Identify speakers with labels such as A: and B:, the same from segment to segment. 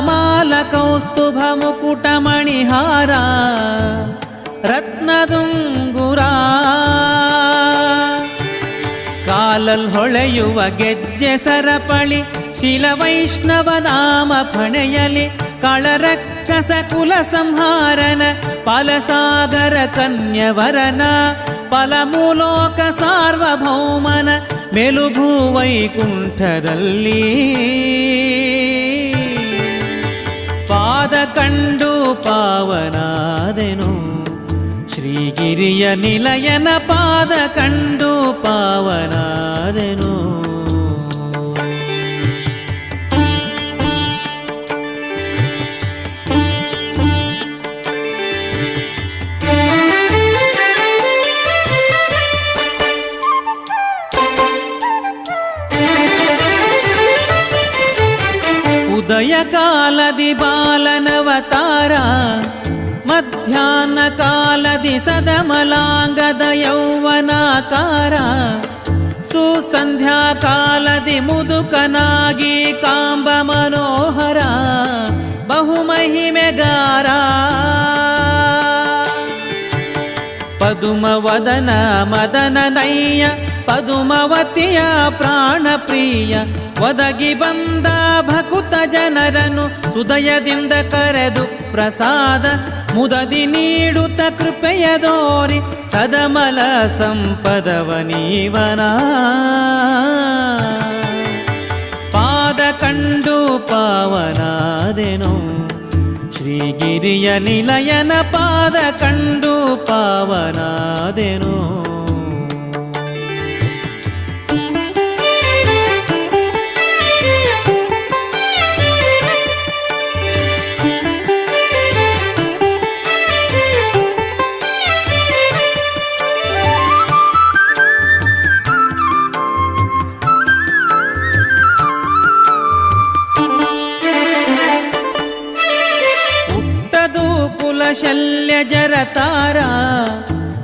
A: ಮಾಲ ಕೌಸ್ತುಭ ಮುಕುಟ ಮಣಿಹಾರ. ರತ್ನದುಂಗುರ. ಕಾಲಲ್ ಹೊಳೆಯುವ ಗೆಜ್ಜೆ ಸರಪಳಿ, ಶಿಲ ವೈಷ್ಣವ ಫಣೆಯಲಿ, ಕಳರಕ್ಕಸ ಕುಲ ಸಂಹಾರನ ಫಲಸಾಗರ ಕನ್ಯವರನ ಫಲಮೂಲೋಕ ಸಾರ್ವಭೌಮನ ಮೆಲುಭೂ ವೈಕುಂಠದಲ್ಲಿ ಪಾದ ಕಂಡು ಪಾವನಾದೆನು ಶ್ರೀಗಿರಿಯ ನಿಲಯನ ಪಾದ ಕಂಡು ಪಾವನಾದೆನು. ಉದಯ ಕಾಲದಿ ಬಾಲನವತಾರ ಮಧ್ಯಾಹ್ನ ಕಾಲದಿ ಸದಮಲಾಂಗದ ಯೌವನಾಕಾರ ಸುಸಂಧ್ಯಾ ಕಾಲದಿ ಮುದುಕನಾಗಿ ಕಾಂಬ ಮನೋಹರ, ಬಹುಮಹಿಮೆಗಾರ. ಪದುಮವದನ ಮದನ ನಯ್ಯ ಪದುಮವತಿಯ ಪ್ರಾಣ ಪ್ರಿಯ ಒದಗಿ ಬಂದ ಭಕುತ ಜನರನ್ನು ಹೃದಯದಿಂದ ಕರೆದು ಪ್ರಸಾದ, ಮುದದಿ ನೀಡುತ್ತ ಕೃಪೆಯ ದೋರಿ, ಸದಮಲ ಸಂಪದವ ನೀವನ? ಪಾದ ಕಂಡು ಪಾವನಾದೆನು, ಶ್ರೀಗಿರಿಯ ನಿಲಯನ ಪಾದ ಕಂಡು ಪಾವನಾದೆನು. ಜರತಾರ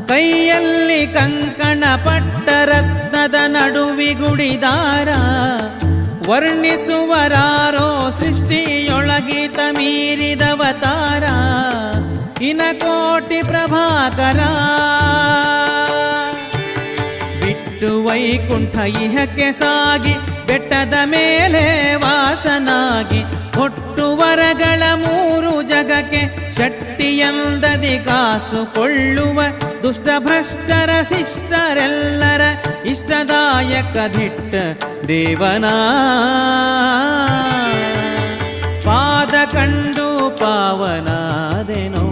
A: ಕೈಯಲ್ಲಿ ಕಂಕಣ ಪಟ್ಟ ರತ್ನದ ನಡುವಿಗುಡಿದಾರ ವರ್ಣಿಸುವರಾರೋ ಸೃಷ್ಟಿಯೊಳಗಿತ ಮೀರಿದವತಾರ ಇನ ಕೋಟಿ ಪ್ರಭಾಕರ. ಬಿಟ್ಟು ವೈಕುಂಠ ಇಹಕ್ಕೆ ಸಾಗಿ, ಬೆಟ್ಟದ ಮೇಲೆ ವಾಸನಾಗಿ, ಹೊಟ್ಟು ವರಗಳ ಮೂರು ಜಗಕ್ಕೆ ಶಕ್ತಿಯಂದದಿ ಕಾಸು ಕೊಳ್ಳುವ ದುಷ್ಟ ಭ್ರಷ್ಟರ ಶಿಷ್ಟರೆಲ್ಲರ ಇಷ್ಟದಾಯಕ ದಿಟ್ಟ ದೇವನ. ಪಾದ ಕಂಡು ಪಾವನಾದೆನು.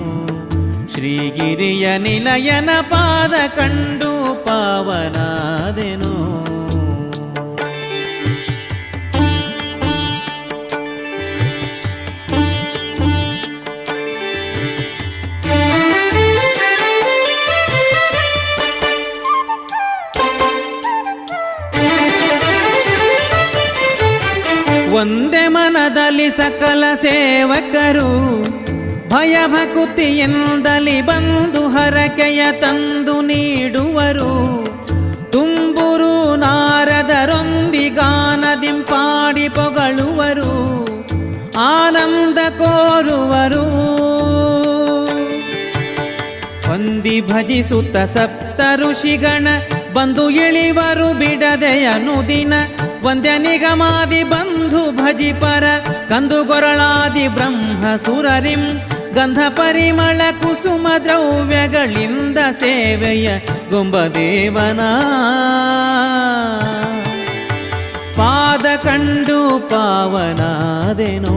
A: ಶ್ರೀಗಿರಿಯ ನಿಲಯನ ಪಾದ ಕಂಡು ಪಾವನಾದೆನು. ಒಂದೇ ಮನದಲ್ಲಿ ಸಕಲ ಸೇವಕರು, ಭಯ ಭಕುತಿಯಿಂದಲಿ ಬಂದು ಹರಕೆಯ ತಂದು ನೀಡುವರು. ತುಂಬುರು ನಾರದರೊಂದಿಗಾನದಿಂಪಾಡಿ ಪೊಗಳುವರು, ಆನಂದ ಕೋರುವರು. ಹೊಂದಿ ಭಜಿಸುತ್ತ ಸಪ್ತ ಋಷಿಗಣ ಬಂದು ಇಳಿವರು ಬಿಡದೆ ಅನುದಿನ ವಂದ್ಯ ನಿಗಮಾದಿ ಬಂಧು ಭಜಿಪರ ಕಂದು ಗೊರಳಾದಿ ಬ್ರಹ್ಮ ಸುರರಿಂ ಗಂಧ ಪರಿಮಳ ಕುಸುಮ ದ್ರವ್ಯಗಳಿಂದ ಸೇವೆಯ ಗೊಂಬದೇವನ. ಪಾದ ಕಂಡು ಪಾವನಾದೆನು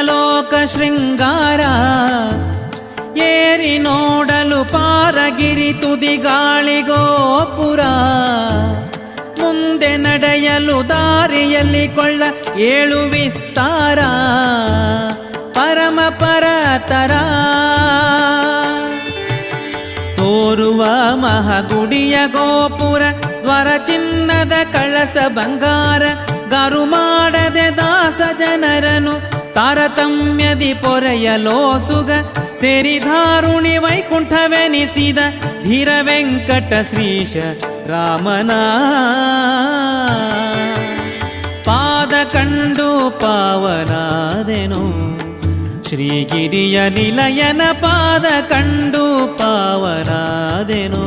A: ಲೋಕ ಶೃಂಗಾರ. ಏರಿ ನೋಡಲು ಪಾರಗಿರಿ ತುದಿ ಗಾಳಿಗೋಪುರ ಮುಂದೆ ನಡೆಯಲು ದಾರಿಯಲ್ಲಿ ಕೊಳ್ಳ ಏಳು ವಿಸ್ತಾರ. ಪರಮ ಪರತರ. ತೋರುವ ಮಹಗುಡಿಯ ಗೋಪುರ, ದ್ವರ ಚಿನ್ನದ ಕಳಸ ಬಂಗಾರ. ಗಾರು ಮಾಡದೆ ದಾಸ ಜನರನು ತಾರತಮ್ಯದಿ ಪೊರೆಯಲೋಸುಗ ಸೇರಿಧಾರುಣಿ ವೈಕುಂಠವೆನಿಸಿದ ಧೀರ ವೆಂಕಟ ಶ್ರೀಶ ರಾಮನ ಪಾದ ಕಂಡು ಪಾವನಾದೆನು ಶ್ರೀಗಿರಿಯ ನಿಲಯನ ಪಾದ ಕಂಡು ಪಾವನಾದೆನು